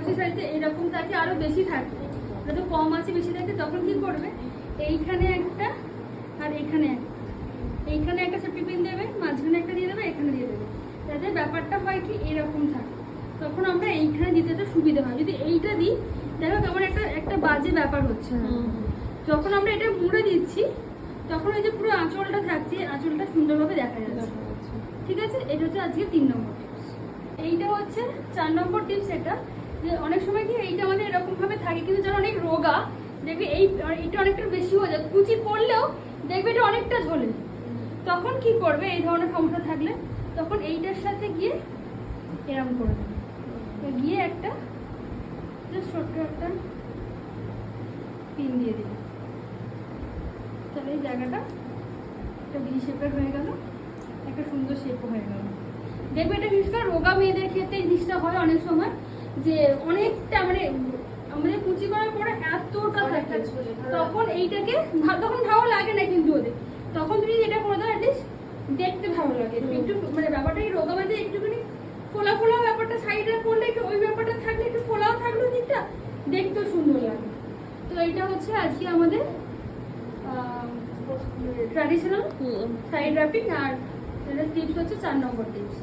বেনারসি শাড়িতে এরকম থাকে আরও বেশি থাকে। যত কম আছে বেশি থাকে তখন কি করবে? এইখানে একটা আর এইখানে একটা। এইখানে একটা সেফটি পিন দেবে মাঝখানে একটা দিয়ে দেবে এখানে দিয়ে দেবে। যাতে ব্যাপারটা হয় কি এরকম থাকে। তখন আমরা এইখানে দিতে তো সুবিধা হয়। যদি এইটা দিই দেখো কেমন একটা একটা বাজে ব্যাপার হচ্ছে। যখন আমরা এটা মুড়ে দিচ্ছি তখন ওই যে পুরো আঁচলটা থাকছে আঁচলটা সুন্দরভাবে দেখা যাচ্ছে। ঠিক আছে? এটা হচ্ছে আজকে তিন নম্বর টিপস এইটা হচ্ছে চার নম্বর টিপস এটা। অনেক সময় কি এইটা আমাদের এরকম ভাবে থাকে, কিন্তু যারা অনেক রোগা, দেখবে এই এইটা অনেকটা বেশি হয়ে যায় কুচি পড়লেও দেখবে এটা অনেকটা ঝোলে। তখন কি করবে? এই ধরনের সমস্যা থাকলে তখন এইটার সাথে গিয়ে এরম করে দেবে। গিয়ে একটা ছোট্ট একটা পিন দিয়ে দিবে। তাহলে এই জায়গাটা একটা ভি শেপের হয়ে গেল, একটা সুন্দর শেপও হয়ে গেল। দেখবে এটা করে রোগা মেয়েদের ক্ষেত্রে এই জিনিসটা হয় অনেক সময়। যে অনেকটা মানে আমাদের কুচি করার পরে এতটা থাকে তখন এইটাকে তখন ভালো লাগে না কিন্তু ওদের। তখন তুমি এটা করে দাও অ্যাটলিস্ট দেখতে ভালো লাগে। একটু মানে ব্যাপারটা এই রোগা মেয়েদের একটুখানি ফোলা ফোলা ব্যাপারটা সাইডে করলে একটু ওই ব্যাপারটা থাকলে একটু ফোলাও থাকল দিকটা দেখতেও সুন্দর লাগে। তো এইটা হচ্ছে আজকে আমাদের ট্র্যাডিশনাল সাইড র্যাপিং আর এটা টিপস হচ্ছে চার নম্বর টিপস